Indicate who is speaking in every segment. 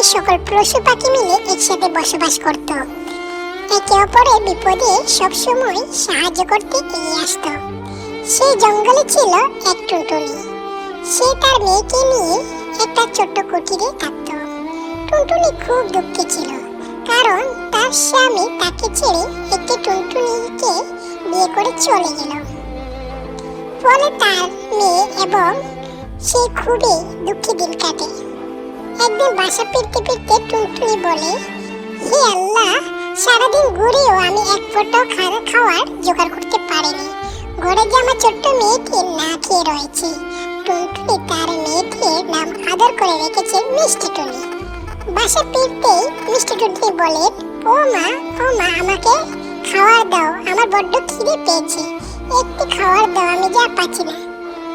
Speaker 1: গ্রামের সকল পশু পাখি মিলে একসাথে বসবাস করত। একে অপরের বিপদে সবসময় সাহায্য করতে এগিয়ে আসত। সেই জঙ্গলে ছিল এক টুনটুনি। সে তার মেয়েকে নিয়ে একটা ছোট্ট কুটিরে থাকত টুনটুনি খুব দুঃখে ছিল, কারণ তার স্বামী তাকে ছেড়ে একটি টুনটুনিকে বিয়ে করে চলে গেল। ফলে তার মেয়ে এবং সে খুবই দুঃখী দিন কাটে। একদিন বাসা ফিরতে ফিরতে টুনটুনি বলে, হে আল্লাহ, সারাদিন ঘুরেও আমি এক ফোঁটাও খাবার খাওয়ার জোগাড় করতে পারিনি। ঘরে যে আমার ছোট্ট মেয়েটি না খেয়ে রয়েছে। টুনটুনি তার মেয়েটির নাম আদর করে রেখেছে মিষ্টি টুনি। বাসা ফিরতেই মিষ্টি টুনি বলে, ও মা ও মা, আমাকে খাবার দাও, আমার বড্ড খিদে পেয়েছে। একটু খাওয়ার দাও, আমি যা পাচ্ছি না।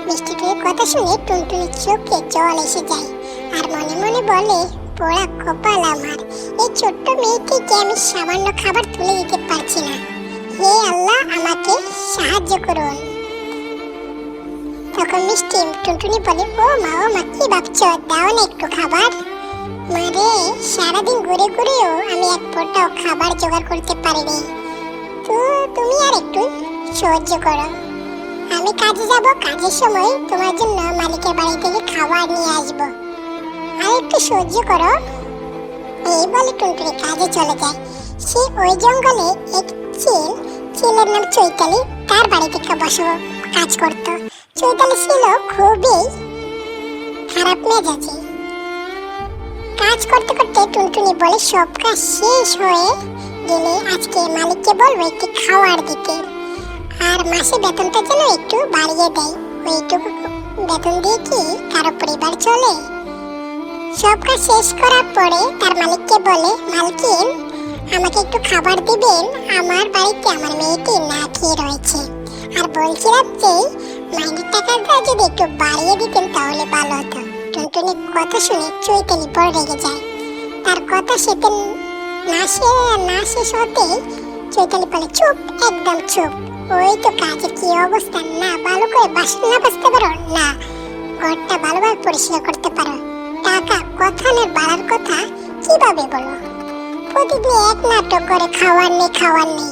Speaker 1: মিষ্টি টুনির কথা শুনে টুনটুনির চোখে জল এসে যায়। আর মনে মনে বলে, পোড়া কপাল আমার, এই ছোট্ট মেয়েটিকে আমি সামান্য খাবার তুলে দিতে পারছি না। হে আল্লাহ, আমাকে সাহায্য করুন। তখন মিষ্টি টুনটুনি বলে, ও মা ও মা, কি ভাবছ? দাও না একটু খাবার। মারে সারাদিন ঘুরে ঘুরেও আমি এক ফোঁটাও খাবার জোগাড় করতে পারিনি। তো তুমি আর একটু সহ্য করো। আমি কাজে যাব, কাজের সময় তোমার জন্য মালিকের বাড়ি থেকে খাবার নিয়ে আসব। আর একটু সহ্য করো। এই বলে টুনটুনি কাজে চলে যায়। সে ওই জঙ্গলে এক চিল, চিলের নাম চৈতালি, তার বাড়ি থেকে বসে কাজ করত। চৈতালি ছিল খুবই খারাপ মেজাজি। কাজ করতে করতে টুনটুনি বলে, সব কাজ শেষ হয়ে গেলে আজকে মালিককে বলব একটু খাওয়ার দিতে। আর মাসে বেতনটা যেন একটু বাড়িয়ে দেয়। ওইটুকু বেতন দিয়ে কি কারও পরিবার চলে? সব শেষ করার পরে তার মালিককে বলে, মালকিন, আমাকে একটু খাবার দিবেন? আমার বাড়িতে আমার মেয়েটি না খেয়ে রয়েছে। আর বলছিলাম যে, মাইনের টাকাটা যদি একটু বাড়িয়ে দিতেন তাহলে ভালো হতো। টুনটুনি কথা শুনে চৈতালি বড় রেগে যায়। তার কথা সেতে না সে না শেষ হতেই চৈতালি বলে, চুপ, একদম চুপ। ওই তো কাজের কি অবস্থা? না, ভালো করে বাসন না বাঁচতে পারো? না, ঘরটা ভালোভাবে পরিষ্কার করতে পারো। টাকা কথানের বাড়ার কথা কীভাবে বলো? প্রতিদিন এক নাটক করে খাওয়ার নেই খাওয়ার নেই।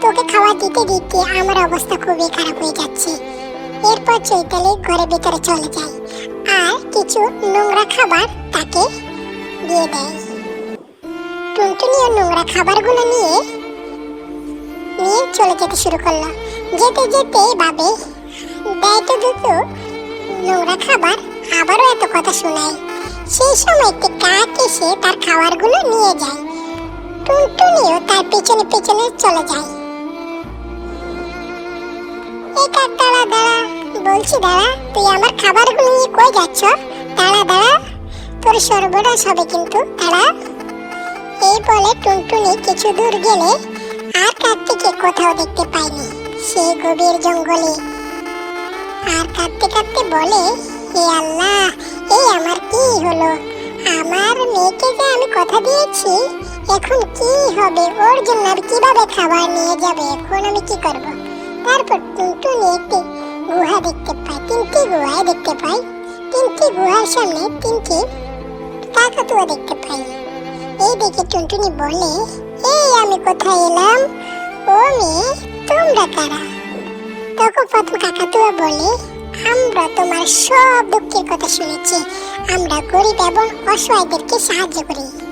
Speaker 1: তোকে খাওয়া দিতে দিতে আমার অবস্থা খুবই খারাপ হয়ে যাচ্ছে। এরপর চৈতালি ঘরের ভিতরে চলে যায়। আর কিছু নোংরা খাবার তাকে দিয়ে দেয়। টুনটুনিও নোংরা খাবারগুলো নিয়ে নিয়ে চলে যেতে শুরু করল। যেতে যেতে ভাবে, দেয় তো দুটো নোংরা খাবার আবারও এত কথা শোনায়। সেই সময় একটি কাক এসে তার খাবারগুলো নিয়ে যায়। টুনটুনিও তার পেছনে পেছনে চলে যায়। এই কাক, দাঁড়া দাঁড়া। বলছি, দাঁড়া, তুই আমার খাবারগুলো নিয়ে কই যাচ্ছ? দাঁড়া দাঁড়া। তোর সর্বনাশ হবে কিন্তু, দাঁড়া। এই বলে টুনটুনি কিছু দূর গেলে আর কার্তিকে কোথাও দেখতে পায়নি। সে গভীর জঙ্গলে। আর কাঁদতে কাঁদতে বলে, হে আল্লাহ আমার কি হলো? আমার মেয়েকে যে আমি কথা দিয়েছি, এখন কি হবে? ওর জন্য আমি কীভাবে খাবার নিয়ে যাবে? এখন আমি কি করব? তারপর টুনটুনি একটি গুহা দেখতে পায়। তিনটি গুহায় দেখতে পাই। তিনটি গুহার সামনে তিনটি কাকাতুয়া দেখতে পাই। এই দেখে টুনটুনি বলে, এই আমি কোথায় এলাম? ও মেয়ে, তোমরা কারা? তখন প্রথম কাকাতুয়া বলে আমরা তোমার সব দুঃখের কথা শুনেছি। আমরা গরিব এবং অসহায়দেরকে সাহায্য করি।